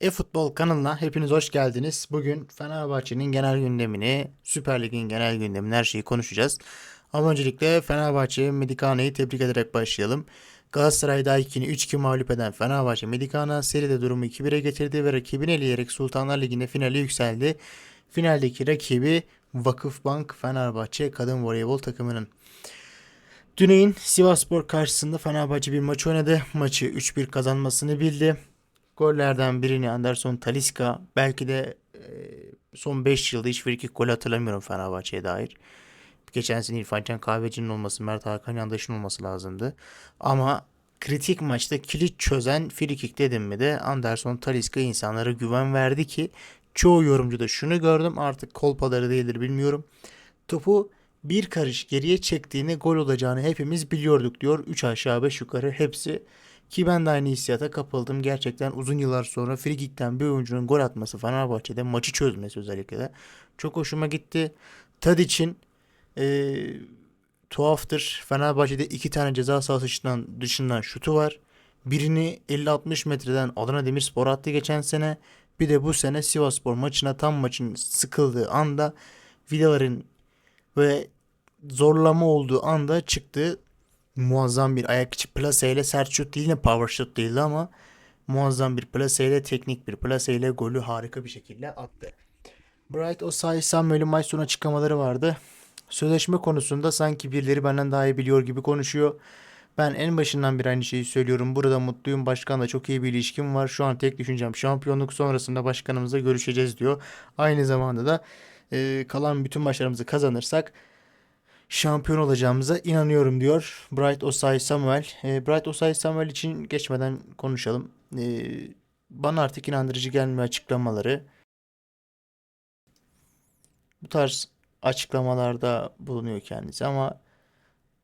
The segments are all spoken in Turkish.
E-Futbol kanalına hepiniz hoş geldiniz. Bugün Fenerbahçe'nin genel gündemini, Süper Lig'in genel gündemini her şeyi konuşacağız. Ama öncelikle Fenerbahçe Medicana'yı tebrik ederek başlayalım. Galatasaray Daikin'i 3-2 mağlup eden Fenerbahçe Medicana seride durumu 2-1'e getirdi ve rakibini eleyerek Sultanlar Ligi'nde finale yükseldi. Finaldeki rakibi Vakıfbank Fenerbahçe Kadın Voleybol takımının. Düney'in Sivasspor karşısında Fenerbahçe bir maç oynadı. Maçı 3-1 kazanmasını bildi. Gollerden birini Anderson Talisca belki de e, son 5 yılda hiç frikik gol hatırlamıyorum Fenerbahçe'ye dair. Geçen sene İrfan Can Kahveci'nin olması, Mert Hakan Yandaş'ın olması lazımdı. Ama kritik maçta kilit çözen frikik dedim mi de Anderson Talisca insanlara güven verdi ki çoğu yorumcuda şunu gördüm artık kolpaları değildir bilmiyorum. Topu bir karış geriye çektiğini gol olacağını hepimiz biliyorduk diyor. 3 aşağı 5 yukarı hepsi ki ben de aynı hissiyata kapıldım. Gerçekten uzun yıllar sonra frikikten bir oyuncunun gol atması Fenerbahçe'de maçı çözmesi özellikle de çok hoşuma gitti. Tadic'in e, tuhaftır. Fenerbahçe'de iki tane ceza sahası dışından, dışından şutu var. Birini 50-60 metreden Adana Demirspor attı geçen sene. Bir de bu sene Sivasspor maçına tam maçın sıkıldığı anda vidaların ve zorlama olduğu anda çıktı. Muazzam bir ayak içi plaseyle sert şut değil de power şut değildi ama muazzam bir plaseyle teknik bir plaseyle golü harika bir şekilde attı. Bright Osay Samuel'in maç sonu açıklamaları vardı. Sözleşme konusunda sanki birileri benden daha iyi biliyor gibi konuşuyor. Ben en başından beri aynı şeyi söylüyorum. Burada mutluyum. Başkanla çok iyi bir ilişkim var. Şu an tek düşüncem şampiyonluk sonrasında başkanımızla görüşeceğiz diyor. Aynı zamanda da e, kalan bütün maçlarımızı kazanırsak şampiyon olacağımıza inanıyorum diyor Bright Osay Samuel. E, Bright Osay Samuel için geçmeden konuşalım. E, bana artık inandırıcı gelmiyor açıklamaları. Bu tarz açıklamalarda bulunuyor kendisi ama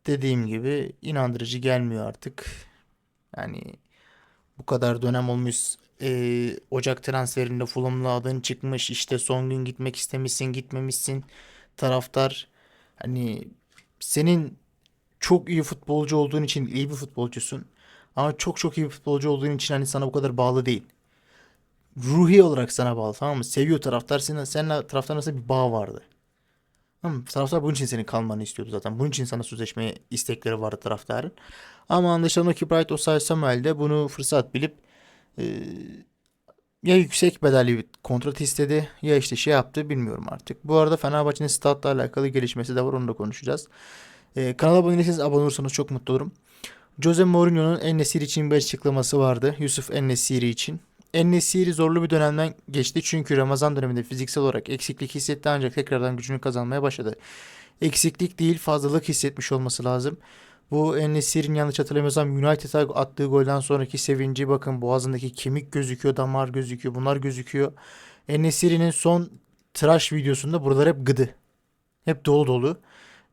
dediğim gibi inandırıcı gelmiyor artık. Yani bu kadar dönem olmuş e, Ocak transferinde Fulham'la adın çıkmış işte son gün gitmek istemişsin gitmemişsin taraftar hani senin çok iyi futbolcu olduğun için iyi bir futbolcusun ama çok çok iyi bir futbolcu olduğun için hani sana bu kadar bağlı değil. Ruhi olarak sana bağlı tamam mı? Seviyor taraftar senin, seninle taraftar nasıl bir bağ vardı. Tamam mı? Taraftar bunun için senin kalmanı istiyordu zaten. Bunun için sana sözleşmeye istekleri vardı taraftarın. Ama anlaşılan o ki Bright Osay Samuel de bunu fırsat bilip e, ya yüksek bedelli bir kontrat istedi ya işte şey yaptı bilmiyorum artık. Bu arada Fenerbahçe'nin statla alakalı gelişmesi de var onu da konuşacağız. E, kanala abone değilseniz abone olursanız çok mutlu olurum. Jose Mourinho'nun En-Nesyri için bir açıklaması vardı. Yusuf En-Nesyri için. En-Nesyri zorlu bir dönemden geçti çünkü Ramazan döneminde fiziksel olarak eksiklik hissetti ancak tekrardan gücünü kazanmaya başladı. Eksiklik değil fazlalık hissetmiş olması lazım. Bu En-Nesyri'nin yanlış hatırlamıyorsam United'a attığı golden sonraki sevinci bakın boğazındaki kemik gözüküyor, damar gözüküyor, bunlar gözüküyor. En-Nesyri'nin son tıraş videosunda buralar hep gıdı. Hep dolu dolu.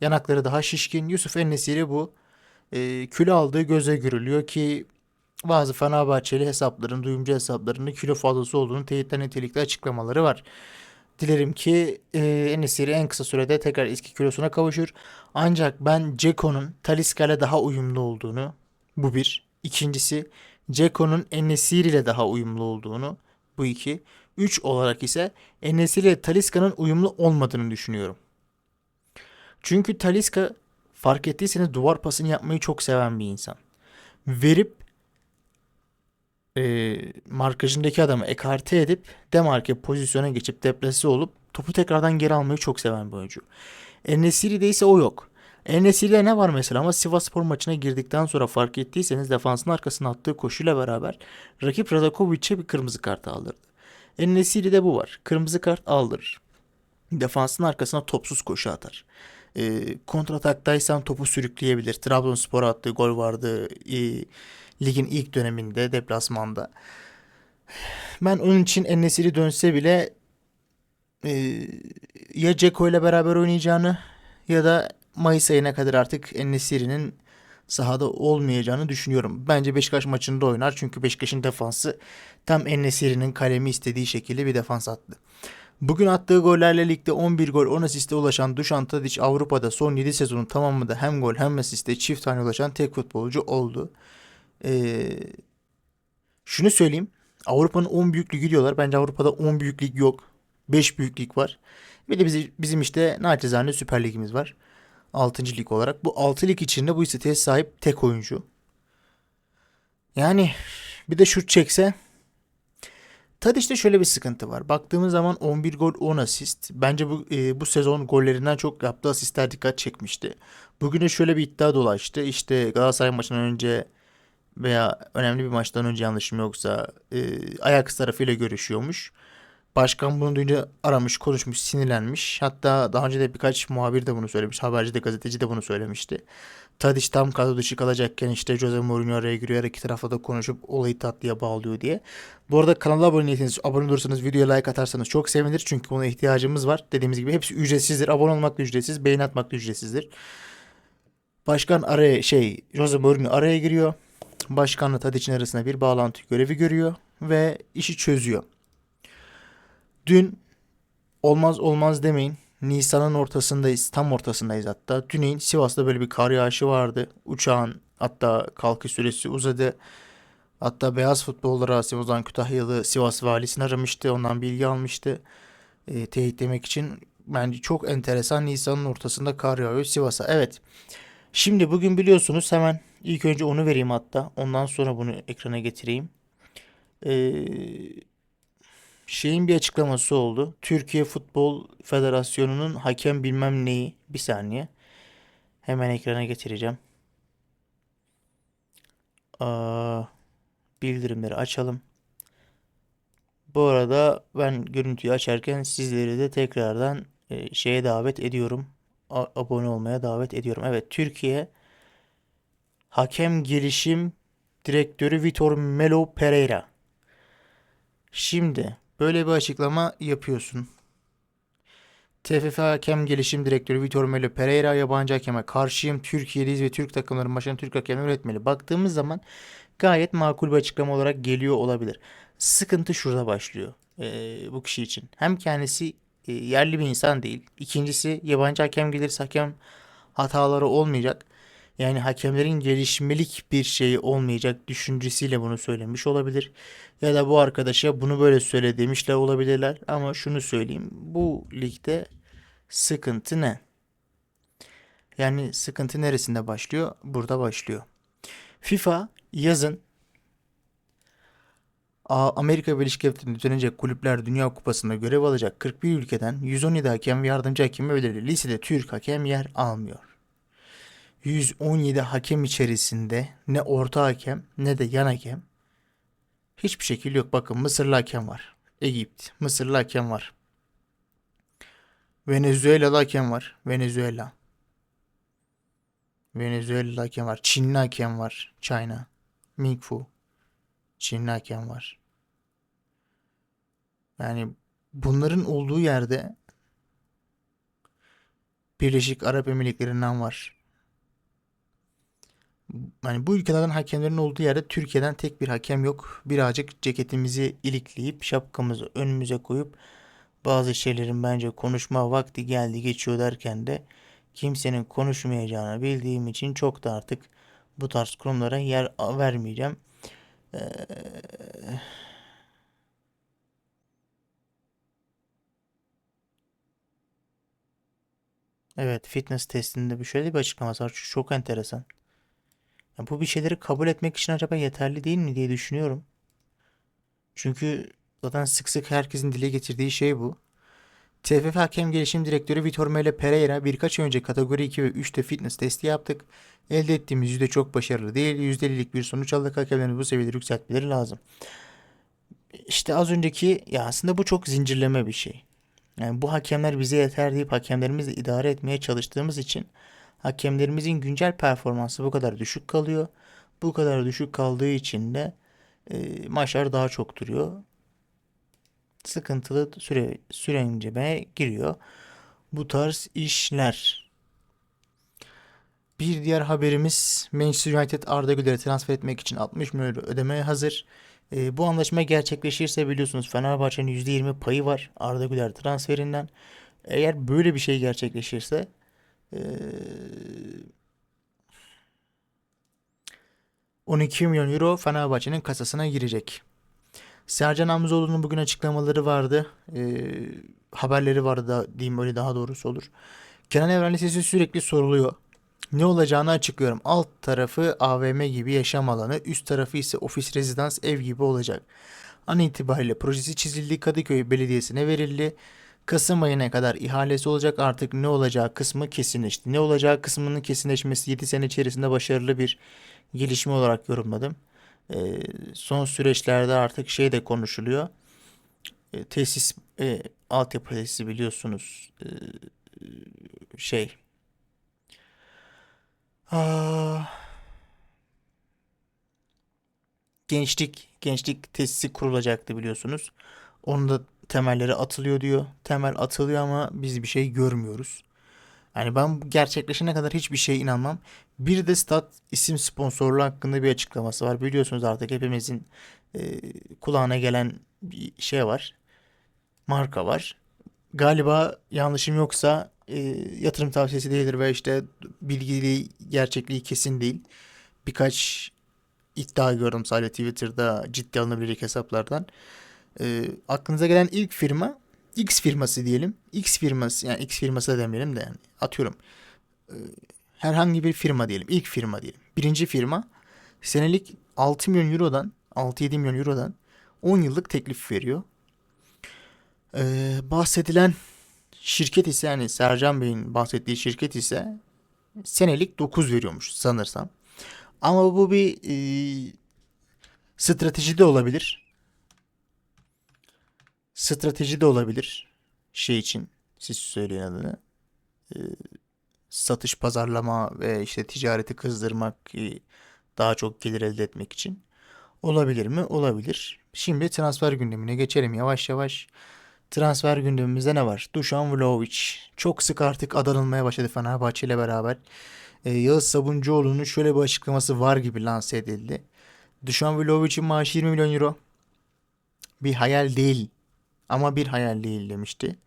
Yanakları daha şişkin. Yusuf En-Nesyri bu e, kilo aldığı göze görülüyor ki bazı Fenerbahçeli hesapların, duyumcu hesaplarının kilo fazlası olduğunu teyitten nitelikli açıklamaları var. Dilerim ki e, Enesiri en kısa sürede tekrar eski kilosuna kavuşur. Ancak ben Ceko'nun Talisca ile daha uyumlu olduğunu, bu bir. İkincisi Ceko'nun Enesiri ile daha uyumlu olduğunu, bu iki. Üç olarak ise Enesiri ile Talisca'nın uyumlu olmadığını düşünüyorum. Çünkü Talisca fark ettiyseniz duvar pasını yapmayı çok seven bir insan. Verip e, markajındaki adamı ekarte edip demarke pozisyona geçip deplase olup topu tekrardan geri almayı çok seven bir oyuncu. Enesiri'de ise o yok. Enesiri'de ne var mesela ama Sivasspor maçına girdikten sonra fark ettiyseniz defansın arkasına attığı koşuyla beraber rakip Radakovic'e bir kırmızı kart aldırdı. Enesiri'de bu var. Kırmızı kart aldırır. Defansın arkasına topsuz koşu atar. E, kontrataktaysan topu sürükleyebilir. Trabzonspor'a attığı gol vardı. E, ligin ilk döneminde deplasmanda. Ben onun için Enesiri dönse bile e, ya Ceko ile beraber oynayacağını ya da Mayıs ayına kadar artık Enesiri'nin sahada olmayacağını düşünüyorum. Bence Beşiktaş maçında oynar çünkü Beşiktaş'ın defansı tam Enesiri'nin kalemi istediği şekilde bir defans attı. Bugün attığı gollerle ligde 11 gol 10 asiste ulaşan Dušan Tadić Avrupa'da son 7 sezonun tamamında hem gol hem asiste çift tane ulaşan tek futbolcu oldu. Ee, şunu söyleyeyim. Avrupa'nın 10 büyük diyorlar. Bence Avrupa'da 10 büyük yok. 5 büyük var. Bir de bizim, bizim işte naçizane Süper Ligimiz var. 6. lig olarak. Bu 6 lig içinde bu istatistiğe sahip tek oyuncu. Yani bir de şut çekse Tadiş'te şöyle bir sıkıntı var. Baktığımız zaman 11 gol 10 asist. Bence bu e, bu sezon gollerinden çok yaptığı asistler dikkat çekmişti. Bugüne şöyle bir iddia dolaştı. İşte Galatasaray maçından önce veya önemli bir maçtan önce yanlışım yoksa e, Ajax tarafıyla görüşüyormuş. Başkan bunu duyunca aramış, konuşmuş, sinirlenmiş. Hatta daha önce de birkaç muhabir de bunu söylemiş. Haberci de gazeteci de bunu söylemişti. Tadiç tam kadro dışı kalacakken işte Jose Mourinho araya giriyor. İki tarafla da konuşup olayı tatlıya bağlıyor diye. Bu arada kanala abone değilseniz, abone olursanız, videoya like atarsanız çok sevinilir. Çünkü buna ihtiyacımız var. Dediğimiz gibi hepsi ücretsizdir. Abone olmak da ücretsiz, beğeni atmak da ücretsizdir. Başkan araya şey Jose Mourinho araya giriyor. Başkanla Tadiç'in arasında bir bağlantı görevi görüyor ve işi çözüyor. Dün olmaz olmaz demeyin. Nisan'ın ortasındayız. Tam ortasındayız hatta. Dün Sivas'ta böyle bir kar yağışı vardı. Uçağın hatta kalkış süresi uzadı. Hatta beyaz futbolcu Rasim Ozan Kütahyalı Sivas valisini aramıştı. Ondan bilgi almıştı. E, teyitlemek için. Bence çok enteresan. Nisan'ın ortasında kar yağıyor Sivas'a. Evet. Şimdi bugün biliyorsunuz hemen ilk önce onu vereyim hatta. Ondan sonra bunu ekrana getireyim. Eee şeyin bir açıklaması oldu. Türkiye Futbol Federasyonu'nun hakem bilmem neyi. Bir saniye. Hemen ekrana getireceğim. Aa, bildirimleri açalım. Bu arada ben görüntüyü açarken sizleri de tekrardan e, şeye davet ediyorum. Abone olmaya davet ediyorum. Evet Türkiye Hakem Gelişim Direktörü Vitor Melo Pereira. Şimdi Böyle bir açıklama yapıyorsun. TFF Hakem Gelişim Direktörü Vitor Melo Pereira yabancı hakeme karşıyım. Türkiye'liyiz ve Türk takımların başına Türk hakemler üretmeli. Baktığımız zaman gayet makul bir açıklama olarak geliyor olabilir. Sıkıntı şurada başlıyor e, bu kişi için. Hem kendisi e, yerli bir insan değil. İkincisi yabancı hakem gelirse hakem hataları olmayacak. Yani hakemlerin gelişmelik bir şey olmayacak düşüncesiyle bunu söylemiş olabilir. Ya da bu arkadaşa bunu böyle söyle demişler olabilirler. Ama şunu söyleyeyim. Bu ligde sıkıntı ne? Yani sıkıntı neresinde başlıyor? Burada başlıyor. FIFA yazın Amerika Birleşik Devletleri'nde düzenlenecek kulüpler Dünya Kupası'nda görev alacak 41 ülkeden 117 hakem ve yardımcı hakem belirli. Listede Türk hakem yer almıyor. 117 hakem içerisinde ne orta hakem ne de yan hakem hiçbir şekil yok. Bakın Mısırlı hakem var. Egipt, Mısırlı hakem var. Venezuela'lı hakem var. Venezuela. Venezuela'lı hakem var. Çinli hakem var. China. Ming Fu. Çinli hakem var. Yani bunların olduğu yerde Birleşik Arap Emirlikleri'nden var. Yani bu ülkelerden hakemlerin olduğu yerde Türkiye'den tek bir hakem yok. Birazcık ceketimizi ilikleyip şapkamızı önümüze koyup bazı şeylerin bence konuşma vakti geldi geçiyor derken de kimsenin konuşmayacağını bildiğim için çok da artık bu tarz kurumlara yer vermeyeceğim. Ee... Evet, fitness testinde bir şöyle bir açıklaması var. Çok enteresan. Ya bu bir şeyleri kabul etmek için acaba yeterli değil mi diye düşünüyorum. Çünkü zaten sık sık herkesin dile getirdiği şey bu. TFF Hakem Gelişim Direktörü Vitor Mele Pereira birkaç önce kategori 2 ve 3'te fitness testi yaptık. Elde ettiğimiz yüzde çok başarılı değil. %50'lik bir sonuç aldık. Hakemlerin bu seviyeleri yükseltmeleri lazım. İşte az önceki ya aslında bu çok zincirleme bir şey. Yani bu hakemler bize yeter deyip hakemlerimizle idare etmeye çalıştığımız için hakemlerimizin güncel performansı bu kadar düşük kalıyor. Bu kadar düşük kaldığı için de e, maçlar daha çok duruyor. Sıkıntılı süre sürenceme giriyor. Bu tarz işler. Bir diğer haberimiz Manchester United Arda Güler'i transfer etmek için 60 milyon ödemeye hazır. E, bu anlaşma gerçekleşirse biliyorsunuz Fenerbahçe'nin %20 payı var Arda Güler transferinden. Eğer böyle bir şey gerçekleşirse 12 milyon euro Fenerbahçe'nin kasasına girecek. Sercan Hamzoğlu'nun bugün açıklamaları vardı. Ee, haberleri vardı da diyeyim öyle daha doğrusu olur. Kenan Evren Lisesi sürekli soruluyor. Ne olacağını açıklıyorum. Alt tarafı AVM gibi yaşam alanı, üst tarafı ise ofis rezidans ev gibi olacak. An itibariyle projesi çizildi, Kadıköy Belediyesi'ne verildi. Kasım ayına kadar ihalesi olacak artık ne olacağı kısmı kesinleşti. Ne olacağı kısmının kesinleşmesi 7 sene içerisinde başarılı bir gelişme olarak yorumladım. Ee, son süreçlerde artık şey de konuşuluyor. E, tesis e, altyapı tesisi biliyorsunuz e, şey Aa, gençlik gençlik tesisi kurulacaktı biliyorsunuz. Onun da temelleri atılıyor diyor. Temel atılıyor ama biz bir şey görmüyoruz. Yani ben gerçekleşene kadar hiçbir şeye inanmam. Bir de Stat isim sponsorluğu hakkında bir açıklaması var. Biliyorsunuz artık hepimizin e, kulağına gelen bir şey var. Marka var. Galiba yanlışım yoksa e, yatırım tavsiyesi değildir ve işte bilgili gerçekliği kesin değil. Birkaç iddia gördüm sadece Twitter'da ciddi alınabilecek hesaplardan. E, aklınıza gelen ilk firma X firması diyelim. X firması yani X firması da demeyelim de yani atıyorum. E, herhangi bir firma diyelim. İlk firma diyelim. Birinci firma senelik 6 milyon eurodan 6-7 milyon eurodan 10 yıllık teklif veriyor. Ee, bahsedilen şirket ise yani Sercan Bey'in bahsettiği şirket ise senelik 9 veriyormuş sanırsam. Ama bu bir e, strateji de olabilir. Strateji de olabilir. Şey için siz söyleyin adını. Ee, satış, pazarlama ve işte ticareti kızdırmak, e, daha çok gelir elde etmek için. Olabilir mi? Olabilir. Şimdi transfer gündemine geçelim yavaş yavaş. Transfer gündemimizde ne var? Dušan Vlahović. Çok sık artık adanılmaya başladı Fenerbahçe ile beraber. Ee, Yağız Sabuncuoğlu'nun şöyle bir açıklaması var gibi lanse edildi. Dušan Vlahović'in maaşı 20 milyon euro. Bir hayal değil. Ama bir hayal değil demişti.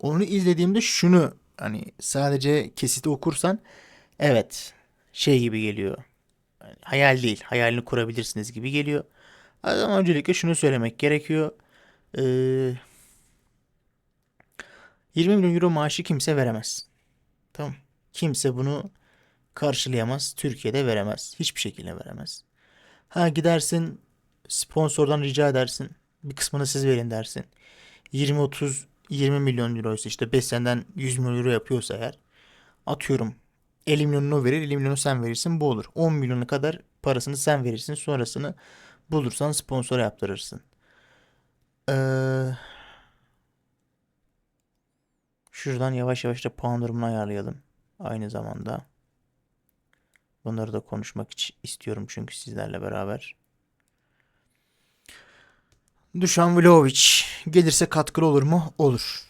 Onu izlediğimde şunu hani sadece kesiti okursan evet şey gibi geliyor. Yani hayal değil. Hayalini kurabilirsiniz gibi geliyor. Ama öncelikle şunu söylemek gerekiyor. Ee, 20 milyon euro maaşı kimse veremez. Tamam. Kimse bunu karşılayamaz. Türkiye'de veremez. Hiçbir şekilde veremez. Ha gidersin sponsordan rica edersin. Bir kısmını siz verin dersin. 20-30 20 milyon euro ise işte 5 seneden 100 milyon euro yapıyorsa eğer atıyorum 50 milyonunu verir 50 milyonu sen verirsin bu olur. 10 milyonu kadar parasını sen verirsin sonrasını bulursan sponsor yaptırırsın. Ee, şuradan yavaş yavaş da puan durumunu ayarlayalım. Aynı zamanda. Bunları da konuşmak için istiyorum çünkü sizlerle beraber. Dušan Vlahović gelirse katkılı olur mu? Olur.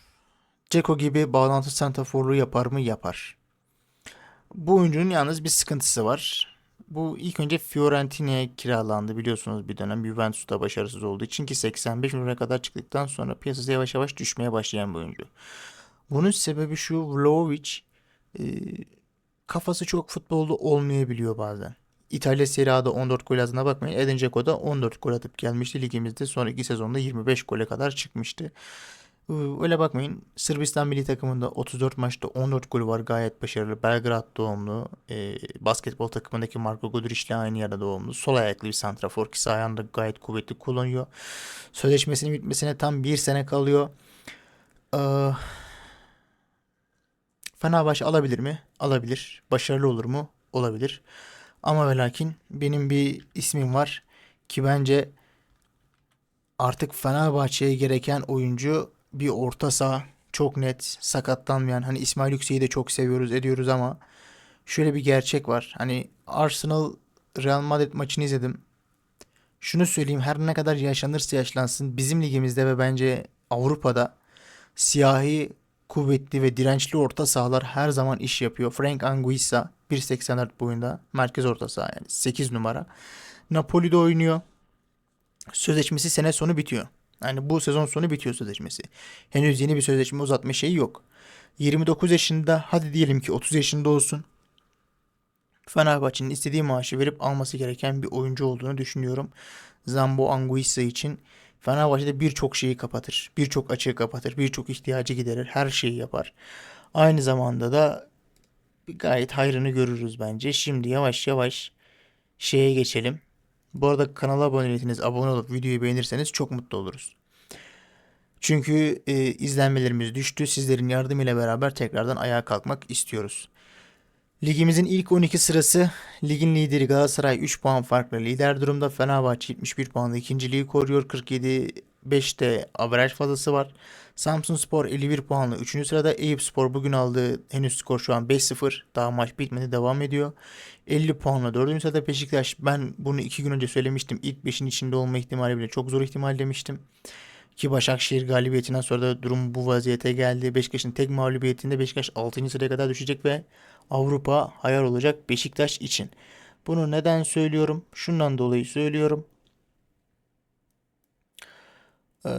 Ceko gibi bağlantı santraforluğu yapar mı? Yapar. Bu oyuncunun yalnız bir sıkıntısı var. Bu ilk önce Fiorentina'ya kiralandı biliyorsunuz bir dönem Juventus'ta başarısız olduğu için ki 85 milyona kadar çıktıktan sonra piyasası yavaş yavaş düşmeye başlayan bir oyuncu. Bunun sebebi şu Vlahovic e, kafası çok futbolda olmayabiliyor bazen. İtalya Serie A'da 14 gol attığına bakmayın. Edin Dzeko da 14 gol atıp gelmişti ligimizde. Sonraki sezonda 25 gole kadar çıkmıştı. Ee, öyle bakmayın. Sırbistan milli takımında 34 maçta 14 golü var. Gayet başarılı. Belgrad doğumlu. E, basketbol takımındaki Marko Guduric ile aynı yerde doğumlu. Sol ayaklı bir santrafor ki ayağını da gayet kuvvetli kullanıyor. Sözleşmesinin bitmesine tam bir sene kalıyor. Ee, Fenerbahçe alabilir mi? Alabilir. Başarılı olur mu? Olabilir. Ama ve lakin benim bir ismim var ki bence artık Fenerbahçe'ye gereken oyuncu bir orta saha çok net sakatlanmayan hani İsmail Yüksek'i de çok seviyoruz ediyoruz ama şöyle bir gerçek var. Hani Arsenal Real Madrid maçını izledim. Şunu söyleyeyim her ne kadar yaşanırsa yaşlansın bizim ligimizde ve bence Avrupa'da siyahi kuvvetli ve dirençli orta sahalar her zaman iş yapıyor. Frank Anguissa 1.84 boyunda merkez orta saha yani 8 numara. Napoli'de oynuyor. Sözleşmesi sene sonu bitiyor. Yani bu sezon sonu bitiyor sözleşmesi. Henüz yeni bir sözleşme uzatma şeyi yok. 29 yaşında hadi diyelim ki 30 yaşında olsun. Fenerbahçe'nin istediği maaşı verip alması gereken bir oyuncu olduğunu düşünüyorum. Zambo Anguissa için Fenerbahçe'de birçok şeyi kapatır. Birçok açığı kapatır. Birçok ihtiyacı giderir. Her şeyi yapar. Aynı zamanda da gayet hayrını görürüz bence. Şimdi yavaş yavaş şeye geçelim. Bu arada kanala abone değilseniz abone olup videoyu beğenirseniz çok mutlu oluruz. Çünkü e, izlenmelerimiz düştü. Sizlerin yardımıyla beraber tekrardan ayağa kalkmak istiyoruz. Ligimizin ilk 12 sırası ligin lideri Galatasaray 3 puan farklı lider durumda. Fenerbahçe 71 puanla ikinciliği koruyor. 47 5'te averaj fazlası var. Samsun Spor 51 puanla 3. sırada. Eyüp Spor bugün aldığı henüz skor şu an 5-0. Daha maç bitmedi devam ediyor. 50 puanla 4. sırada Beşiktaş. Ben bunu 2 gün önce söylemiştim. İlk 5'in içinde olma ihtimali bile çok zor ihtimal demiştim. Ki Başakşehir galibiyetinden sonra da durum bu vaziyete geldi. Beşiktaş'ın tek mağlubiyetinde Beşiktaş 6. sıraya kadar düşecek ve Avrupa hayal olacak Beşiktaş için. Bunu neden söylüyorum? Şundan dolayı söylüyorum. Ee,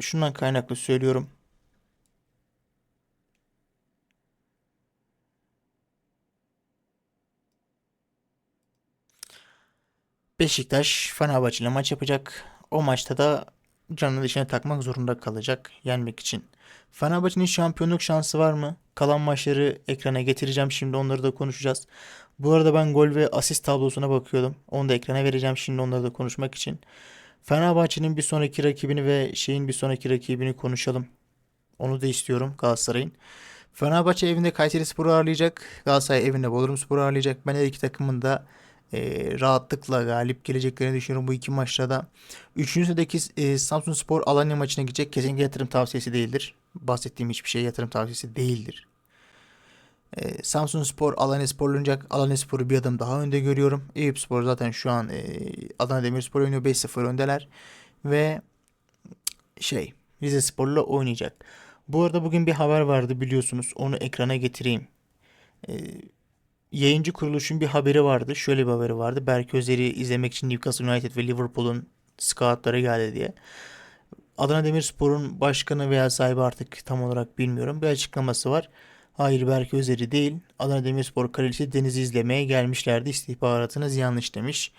şundan kaynaklı söylüyorum. Beşiktaş Fenerbahçe ile maç yapacak. O maçta da canını dişine takmak zorunda kalacak yenmek için. Fenerbahçe'nin şampiyonluk şansı var mı? Kalan maçları ekrana getireceğim. Şimdi onları da konuşacağız. Bu arada ben gol ve asist tablosuna bakıyordum. Onu da ekrana vereceğim şimdi onları da konuşmak için. Fenerbahçe'nin bir sonraki rakibini ve şeyin bir sonraki rakibini konuşalım. Onu da istiyorum Galatasaray'ın. Fenerbahçe evinde Kayserispor'u ağırlayacak. Galatasaray evinde Bodrumspor'u ağırlayacak. Ben her iki takımın da e, rahatlıkla galip geleceklerini düşünüyorum bu iki maçta da. Üçüncü sıradaki e, Samsun Spor Alanya maçına gidecek. Kesinlikle yatırım tavsiyesi değildir. Bahsettiğim hiçbir şey yatırım tavsiyesi değildir. E, Samsun Spor Alanya Spor oynayacak. Alanya Spor'u bir adım daha önde görüyorum. Eyüp Spor zaten şu an e, Adana Demirspor oynuyor. 5-0 öndeler. Ve şey Rize Spor'la oynayacak. Bu arada bugün bir haber vardı biliyorsunuz. Onu ekrana getireyim. E, yayıncı kuruluşun bir haberi vardı. Şöyle bir haberi vardı. Berk Özer'i izlemek için Newcastle United ve Liverpool'un scoutları geldi diye. Adana Demirspor'un başkanı veya sahibi artık tam olarak bilmiyorum. Bir açıklaması var. Hayır Berk Özer'i değil. Adana Demirspor kalecisi Deniz'i izlemeye gelmişlerdi. İstihbaratınız yanlış demiş.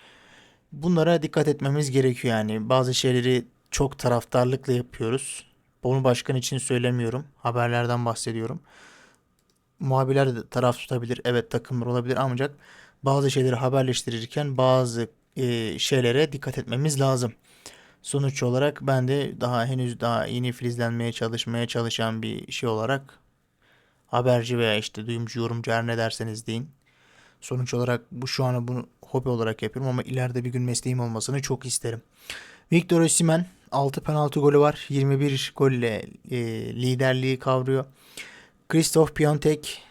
Bunlara dikkat etmemiz gerekiyor yani. Bazı şeyleri çok taraftarlıkla yapıyoruz. Bunu başkan için söylemiyorum. Haberlerden bahsediyorum. Muhabirler de taraf tutabilir. Evet takımlar olabilir ancak bazı şeyleri haberleştirirken bazı e, şeylere dikkat etmemiz lazım. Sonuç olarak ben de daha henüz daha yeni filizlenmeye çalışmaya çalışan bir şey olarak haberci veya işte duyumcu, yorumcu her ne derseniz deyin. Sonuç olarak bu şu an bunu hobi olarak yapıyorum ama ileride bir gün mesleğim olmasını çok isterim. Victor Osimhen 6 penaltı golü var. 21 golle e, liderliği kavruyor. Christoph Piontek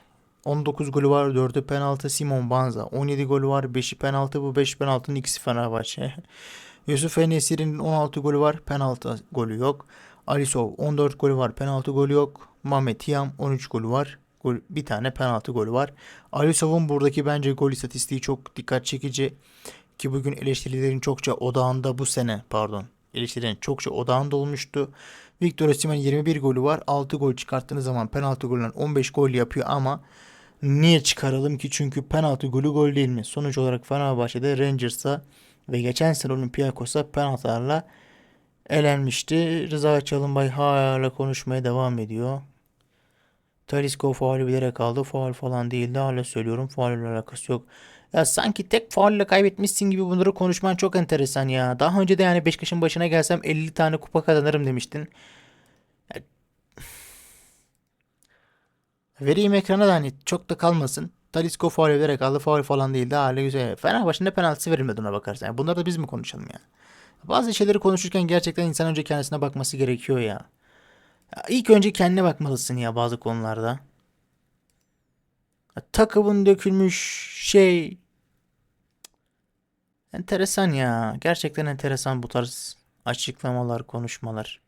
19 golü var. 4'ü penaltı. Simon Banza 17 golü var. 5'i penaltı. Bu 5 penaltının ikisi Fenerbahçe. Yusuf Enesir'in 16 golü var. Penaltı golü yok. Alisov 14 golü var. Penaltı golü yok. Mehmet Yam 13 golü var. Gol, bir tane penaltı golü var. Alisov'un buradaki bence gol istatistiği çok dikkat çekici. Ki bugün eleştirilerin çokça odağında bu sene pardon. Eleştirilerin çokça odağında olmuştu. Victor Osimhen 21 golü var. 6 gol çıkarttığınız zaman penaltı golünden 15 gol yapıyor ama niye çıkaralım ki? Çünkü penaltı golü gol değil mi? Sonuç olarak Fenerbahçe'de Rangers'a ve geçen sene Olympiakos'a penaltılarla elenmişti. Rıza Çalınbay hala konuşmaya devam ediyor. Talisco faulü bilerek aldı. Faul falan değildi. Hala söylüyorum. Faulle alakası yok. Ya sanki tek faulle kaybetmişsin gibi bunları konuşman çok enteresan ya. Daha önce de yani Beşiktaş'ın başına gelsem 50 tane kupa kazanırım demiştin. Ya... Vereyim ekrana da hani çok da kalmasın. Talisco faul vererek aldı. Faul falan değildi. Hala güzel. Fenerbahçe'nin de penaltısı verilmedi ona bakarsan. Yani bunları da biz mi konuşalım ya? Bazı şeyleri konuşurken gerçekten insan önce kendisine bakması gerekiyor ya. İlk önce kendine bakmalısın ya bazı konularda. Takımın dökülmüş şey. Enteresan ya. Gerçekten enteresan bu tarz açıklamalar, konuşmalar.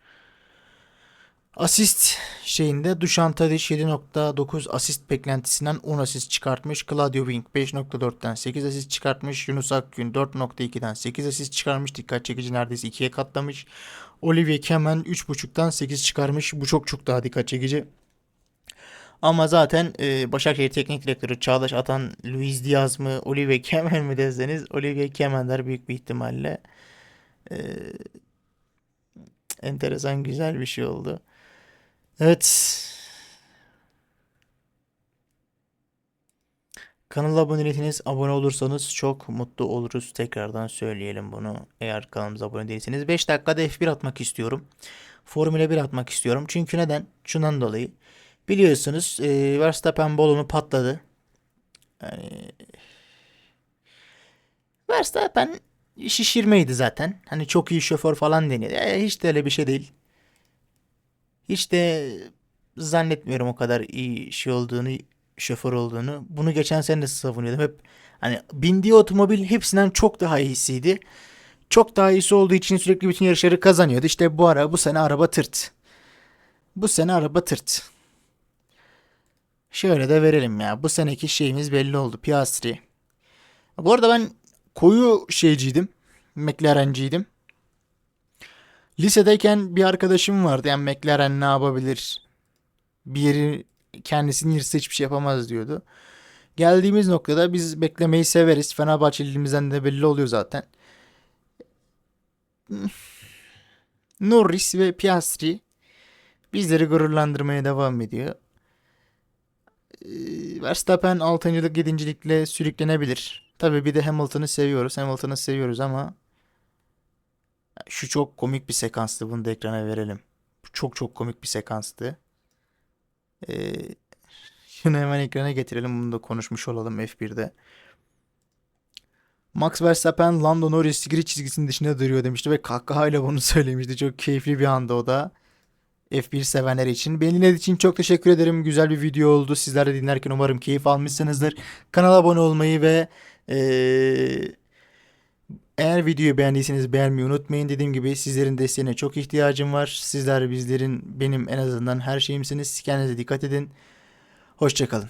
Asist şeyinde Dušan Tadić 7.9 asist beklentisinden 10 asist çıkartmış. Claudio Wing 5.4'ten 8 asist çıkartmış. Yunus Akgün 4.2'den 8 asist çıkarmış. Dikkat çekici neredeyse 2'ye katlamış. Olivier Kemen 3.5'tan 8 çıkarmış. Bu çok çok daha dikkat çekici. Ama zaten e, Başakşehir Teknik Direktörü Çağdaş Atan Luis Diaz mı Olivier Kemen mi deseniz Olivier Kemenler büyük bir ihtimalle. E, Enteresan güzel bir şey oldu. Evet. Kanala abone değilseniz abone olursanız çok mutlu oluruz. Tekrardan söyleyelim bunu. Eğer kanalımıza abone değilseniz 5 dakikada F1 atmak istiyorum. Formula 1 atmak istiyorum. Çünkü neden? Şundan dolayı. Biliyorsunuz e, Verstappen balonu patladı. Yani, Verstappen şişirmeydi zaten. Hani çok iyi şoför falan deniyor. E, hiç de öyle bir şey değil. Hiç de zannetmiyorum o kadar iyi şey olduğunu, şoför olduğunu. Bunu geçen sene de savunuyordum. Hep hani bindiği otomobil hepsinden çok daha iyisiydi. Çok daha iyisi olduğu için sürekli bütün yarışları kazanıyordu. İşte bu ara bu sene araba tırt. Bu sene araba tırt. Şöyle de verelim ya. Bu seneki şeyimiz belli oldu. Piastri. Bu arada ben koyu şeyciydim. McLaren'ciydim. Lisedeyken bir arkadaşım vardı. Yani McLaren ne yapabilir? Bir yeri kendisinin yerine hiçbir şey yapamaz diyordu. Geldiğimiz noktada biz beklemeyi severiz. Fenerbahçelilimizden de belli oluyor zaten. Norris ve Piastri bizleri gururlandırmaya devam ediyor. Ee, Verstappen 6. 7. likle sürüklenebilir. Tabii bir de Hamilton'ı seviyoruz. Hamilton'ı seviyoruz ama şu çok komik bir sekanstı. Bunu da ekrana verelim. Bu çok çok komik bir sekanstı. Ee, şunu hemen ekrana getirelim. Bunu da konuşmuş olalım F1'de. Max Verstappen Lando Norris grid çizgisinin dışında duruyor demişti ve kahkahayla bunu söylemişti. Çok keyifli bir anda o da. F1 sevenler için. Beni dinlediğiniz için çok teşekkür ederim. Güzel bir video oldu. Sizler de dinlerken umarım keyif almışsınızdır. Kanala abone olmayı ve eee, eğer videoyu beğendiyseniz beğenmeyi unutmayın. Dediğim gibi sizlerin desteğine çok ihtiyacım var. Sizler bizlerin benim en azından her şeyimsiniz. Kendinize dikkat edin. Hoşçakalın.